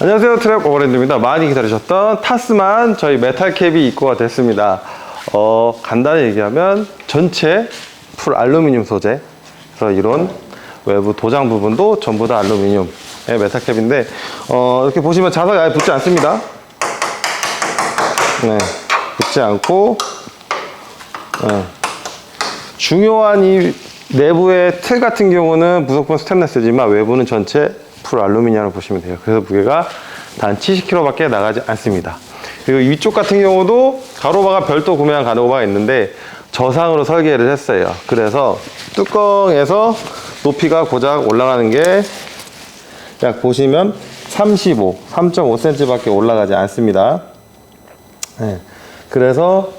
안녕하세요. 트랙 오버랜드입니다. 많이 기다리셨던 타스만 저희 메탈 캡이 입고가 됐습니다. 어, 간단히 얘기하면 전체 풀 알루미늄 소재 그래서 이런 외부 도장 부분도 전부 다 알루미늄의 메탈 캡인데 어, 이렇게 보시면 자석이 아예 붙지 않습니다. 네, 붙지 않고 네. 중요한 이 내부의 틀 같은 경우는 무조건 스테인레스지만 외부는 전체 풀 알루미늄을 보시면 돼요. 그래서 무게가 단 70kg밖에 나가지 않습니다. 그리고 위쪽 같은 경우도 가로바가 별도 구매한 가로바가 있는데 저상으로 설계를 했어요. 그래서 뚜껑에서 높이가 고작 올라가는 게 약 보시면 35, 3.5cm밖에 올라가지 않습니다. 네. 그래서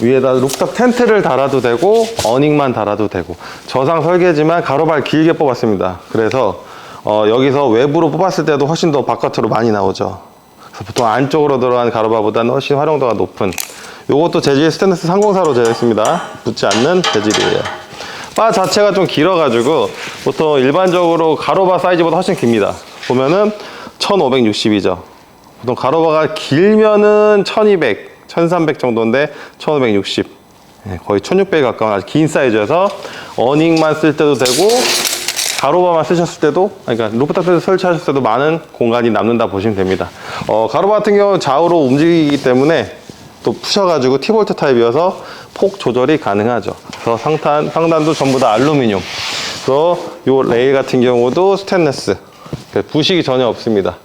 위에다 루프탑 텐트를 달아도 되고 어닝만 달아도 되고 저상 설계지만 가로발 길게 뽑았습니다. 그래서 어, 여기서 외부로 뽑았을 때도 훨씬 더 바깥으로 많이 나오죠. 그래서 보통 안쪽으로 들어간 가로바보다는 훨씬 활용도가 높은 이것도 재질 스테인리스 상공사로 되어 있습니다. 붙지 않는 재질이에요. 바 자체가 좀 길어가지고 보통 일반적으로 가로바 사이즈보다 훨씬 깁니다. 보면은 1560이죠. 보통 가로바가 길면은 1200, 1300 정도인데 1560. 예, 거의 1600에 가까운 아주 긴 사이즈여서 어닝만 쓸 때도 되고 가로바만 쓰셨을 때도 그러니까 루프탑에서 설치하셨을 때도 많은 공간이 남는다 보시면 됩니다. 어, 가로바 같은 경우는 좌우로 움직이기 때문에 또 푸셔가지고 티볼트 타입이어서 폭 조절이 가능하죠. 그래서 상단, 상단도 전부 다 알루미늄. 그래서 요 레일 같은 경우도 스테인레스. 부식이 전혀 없습니다.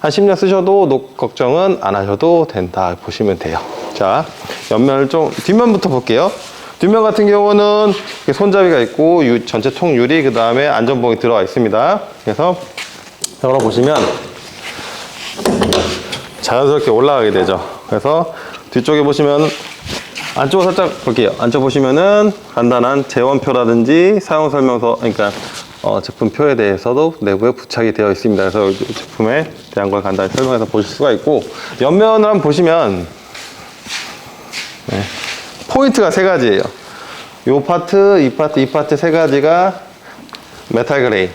한 10년 쓰셔도 녹 걱정은 안 하셔도 된다 보시면 돼요. 자, 옆면을 좀, 뒷면부터 볼게요. 뒷면 같은 경우는 손잡이가 있고, 유- 전체 통 유리, 그 다음에 안전봉이 들어가 있습니다. 그래서 열어보시면 자연스럽게 올라가게 되죠. 그래서 뒤쪽에 보시면 안쪽을 살짝 볼게요. 안쪽 보시면은 간단한 재원표라든지 사용 설명서, 그러니까 어, 제품표에 대해서도 내부에 부착이 되어 있습니다. 그래서 이 제품에 대한 걸 간단히 설명해서 보실 수가 있고 옆면을 한번 보시면 네, 포인트가 세 가지예요. 요 파트, 이 파트, 이 파트 세 가지가 메탈 그레이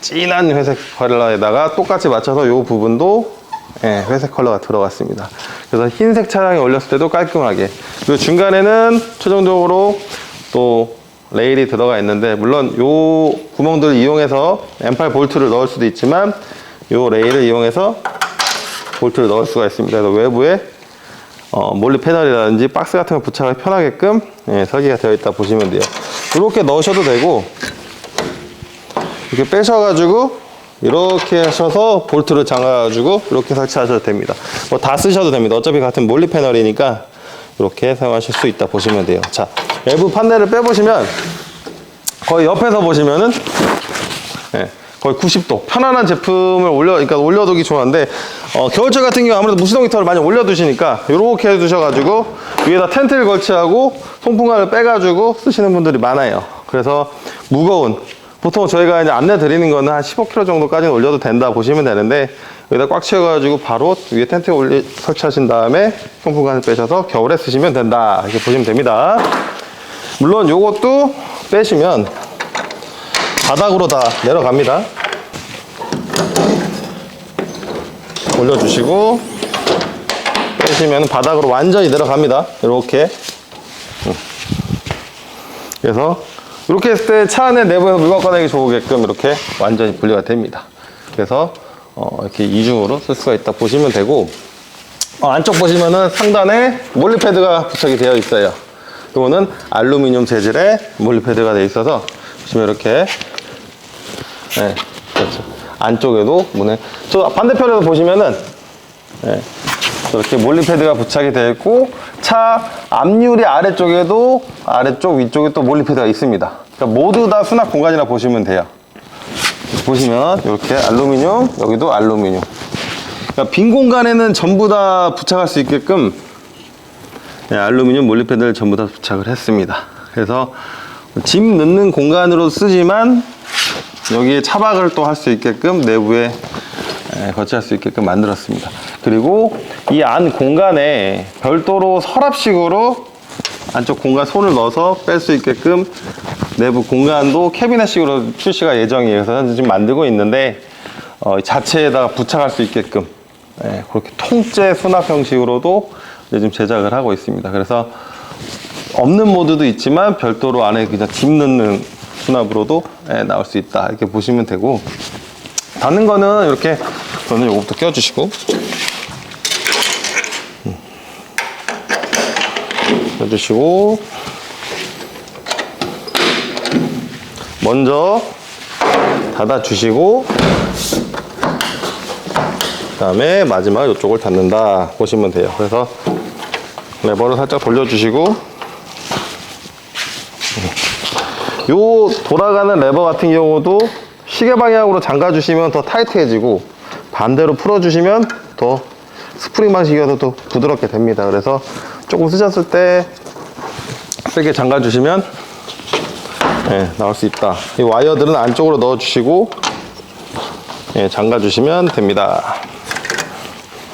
진한 회색 컬러에다가 똑같이 맞춰서 요 부분도 예, 회색 컬러가 들어갔습니다. 그래서 흰색 차량에 올렸을 때도 깔끔하게 그리고 중간에는 최종적으로 또 레일이 들어가 있는데 물론 요 구멍들을 이용해서 M8 볼트를 넣을 수도 있지만 요 레일을 이용해서 볼트를 넣을 수가 있습니다. 그래서 외부에 어, 몰리 패널이라든지 박스 같은 걸 부착하기 편하게끔 예, 설계가 되어 있다 보시면 돼요. 이렇게 넣으셔도 되고 이렇게 빼셔가지고 이렇게 하셔서 볼트를 잠가가지고 이렇게 설치하셔도 됩니다. 뭐 다 쓰셔도 됩니다. 어차피 같은 몰리 패널이니까 이렇게 사용하실 수 있다 보시면 돼요. 자, 외부 판넬을 빼보시면 거의 옆에서 보시면은 예, 거의 90도 편안한 제품을 올려 그러니까 올려두기 좋아한데 어, 겨울철 같은 경우 아무래도 무시동 히터를 많이 올려두시니까 이렇게 해두셔가지고 위에다 텐트를 걸치하고 송풍관을 빼가지고 쓰시는 분들이 많아요. 그래서 무거운 보통 저희가 이제 안내 드리는 거는 한 15kg 정도까지는 올려도 된다 보시면 되는데 여기다 꽉 채워가지고 바로 위에 텐트 올리 설치하신 다음에 송풍관을 빼셔서 겨울에 쓰시면 된다 이렇게 보시면 됩니다. 물론 요것도 빼시면 바닥으로 다 내려갑니다. 올려주시고 빼시면 바닥으로 완전히 내려갑니다. 이렇게. 음. 그래서 이렇게 했을 때 차 안에 내부에서 물건 꺼내기 좋게끔 이렇게 완전히 분리가 됩니다. 그래서 어, 이렇게 이중으로 쓸 수가 있다 보시면 되고 어, 안쪽 보시면은 상단에 몰리 패드가 부착이 되어 있어요. 이거는 알루미늄 재질의 몰리 패드가 되어 있어서 보시면 이렇게 네, 그렇죠. 안쪽에도 문에 저 반대편에도 보시면은 네, 이렇게 몰리 패드가 부착이 되어 있고 차 앞유리 아래쪽에도 아래쪽 위쪽에 또 몰리 패드가 있습니다. 그러니까 모두 다 수납 공간이라 보시면 돼요. 보시면 이렇게 알루미늄 여기도 알루미늄. 그러니까 빈 공간에는 전부 다 부착할 수 있게끔 네, 알루미늄 몰리 패드를 전부 다 부착을 했습니다. 그래서 짐 넣는 공간으로 쓰지만 여기에 차박을 또 할 수 있게끔 내부에 에, 거치할 수 있게끔 만들었습니다. 그리고 이 안 공간에 별도로 서랍식으로 안쪽 공간 손을 넣어서 뺄 수 있게끔 내부 공간도 캐비넷식으로 출시가 예정이에요. 그래서 현재 지금 만들고 있는데 어, 자체에다가 부착할 수 있게끔 예, 그렇게 통째 수납 형식으로도 지금 제작을 하고 있습니다. 그래서 없는 모드도 있지만 별도로 안에 그냥 집 넣는 수납으로도 예, 나올 수 있다. 이렇게 보시면 되고. 닫는 거는 이렇게 저는 요거부터 껴주시고. 음. 껴주시고. 먼저 닫아주시고. 그 다음에 마지막 이쪽을 닫는다 보시면 돼요. 그래서 레버를 살짝 돌려주시고 요 돌아가는 레버 같은 경우도 시계 방향으로 잠가 주시면 더 타이트해지고 반대로 풀어 주시면 더 스프링 방식이어서 더 부드럽게 됩니다. 그래서 조금 쓰셨을 때 세게 잠가 주시면 예, 나올 수 있다. 이 와이어들은 안쪽으로 넣어 주시고 예, 잠가 주시면 됩니다.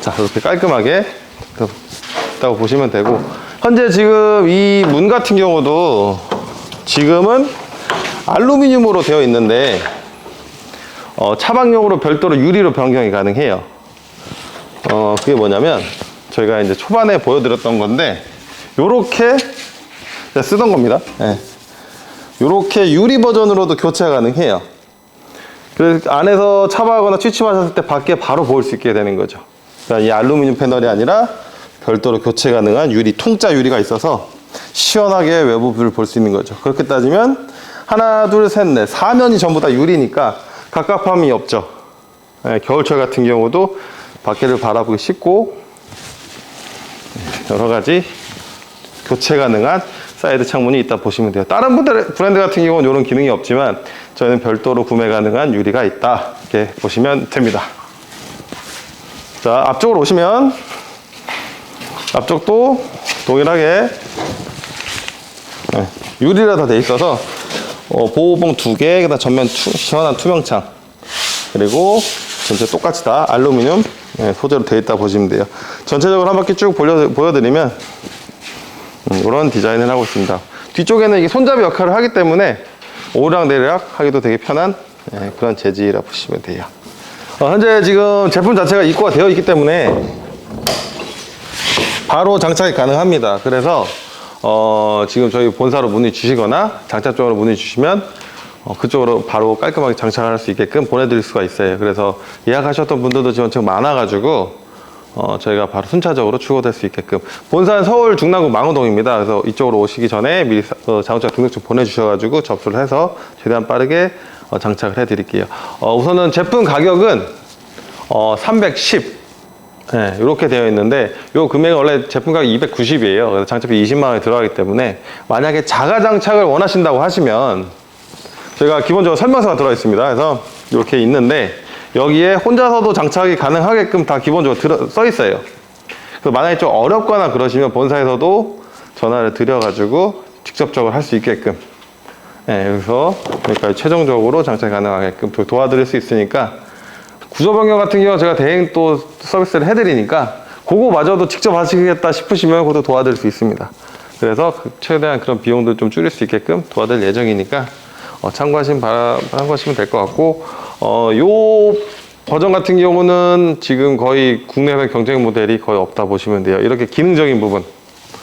자, 이렇게 깔끔하게 있다고 보시면 되고 현재 지금 이 문 같은 경우도 지금은 알루미늄으로 되어 있는데 어, 차박용으로 별도로 유리로 변경이 가능해요. 어, 그게 뭐냐면 저희가 이제 초반에 보여드렸던 건데 요렇게 쓰던 겁니다. 예. 요렇게 유리 버전으로도 교체가 가능해요. 그래서 안에서 차박하거나 취침하셨을 때 밖에 바로 보일 수 있게 되는 거죠. 그러니까 이 알루미늄 패널이 아니라 별도로 교체 가능한 유리, 통짜 유리가 있어서 시원하게 외부를 볼 수 있는 거죠. 그렇게 따지면 하나, 둘, 셋, 넷, 사면이 전부 다 유리니까 갑갑함이 없죠. 예, 겨울철 같은 경우도 밖에를 바라보기 쉽고 여러 가지 교체 가능한 사이드 창문이 있다 보시면 돼요. 다른 분들 브랜드 같은 경우는 이런 기능이 없지만 저희는 별도로 구매 가능한 유리가 있다 이렇게 보시면 됩니다. 자 앞쪽으로 오시면 앞쪽도 동일하게 네, 유리라 다 돼 있어서 어, 보호봉 두 개, 그다음 전면 투, 시원한 투명창 그리고 전체 똑같이 다 알루미늄 네, 소재로 되어 있다 보시면 돼요. 전체적으로 한 바퀴 쭉 보여, 보여드리면 음, 이런 디자인을 하고 있습니다. 뒤쪽에는 이게 손잡이 역할을 하기 때문에 오르락 내리락 하기도 되게 편한 예, 그런 재질이라 보시면 돼요. 어, 현재 지금 제품 자체가 입고가 되어 있기 때문에 바로 장착이 가능합니다. 그래서 어, 지금 저희 본사로 문의 주시거나 장착 쪽으로 문의 주시면 어, 그쪽으로 바로 깔끔하게 장착할 수 있게끔 보내드릴 수가 있어요. 그래서 예약하셨던 분들도 지금 엄청 많아가지고 어, 저희가 바로 순차적으로 추가될 수 있게끔 본사는 서울 중랑구 망우동입니다. 그래서 이쪽으로 오시기 전에 미리 사- 어, 자동차 등록증 보내주셔가지고 접수를 해서 최대한 빠르게 어, 장착을 해드릴게요. 어, 우선은 제품 가격은 어, 310 네, 이렇게 되어 있는데 이 금액은 원래 제품 가격 290이에요. 그래서 장착비 20만 원이 들어가기 때문에 만약에 자가 장착을 원하신다고 하시면 저희가 기본적으로 설명서가 들어 있습니다. 그래서 이렇게 있는데 여기에 혼자서도 장착이 가능하게끔 다 기본적으로 들어, 써 있어요. 그래서 만약에 좀 어렵거나 그러시면 본사에서도 전화를 드려가지고 직접적으로 할 수 있게끔 네, 그래서 그러니까 최종적으로 장착 가능하게끔 도- 도와드릴 수 있으니까 구조 변경 같은 경우 제가 대행 또 서비스를 해드리니까 그거마저도 직접 하시겠다 싶으시면 그것도 도와드릴 수 있습니다. 그래서 그 최대한 그런 비용들 좀 줄일 수 있게끔 도와드릴 예정이니까 어, 참고하시면 바, 참고하시면 될 것 같고 어, 요 버전 같은 경우는 지금 거의 국내에서 경쟁 모델이 거의 없다 보시면 돼요. 이렇게 기능적인 부분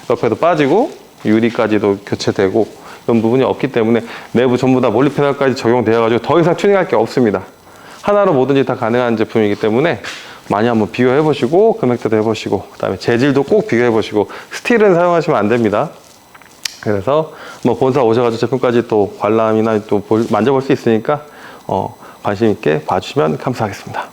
옆에도 빠지고 유리까지도 교체되고 이런 부분이 없기 때문에 내부 전부 다 몰리 패널까지 적용되어 가지고 더 이상 튜닝할 게 없습니다. 하나로 뭐든지 다 가능한 제품이기 때문에 많이 한번 비교해 보시고 금액대도 해 보시고 그다음에 재질도 꼭 비교해 보시고 스틸은 사용하시면 안 됩니다. 그래서 뭐 본사 오셔가지고 제품까지 또 관람이나 또 볼- 만져볼 수 있으니까 어, 관심 있게 봐주시면 감사하겠습니다.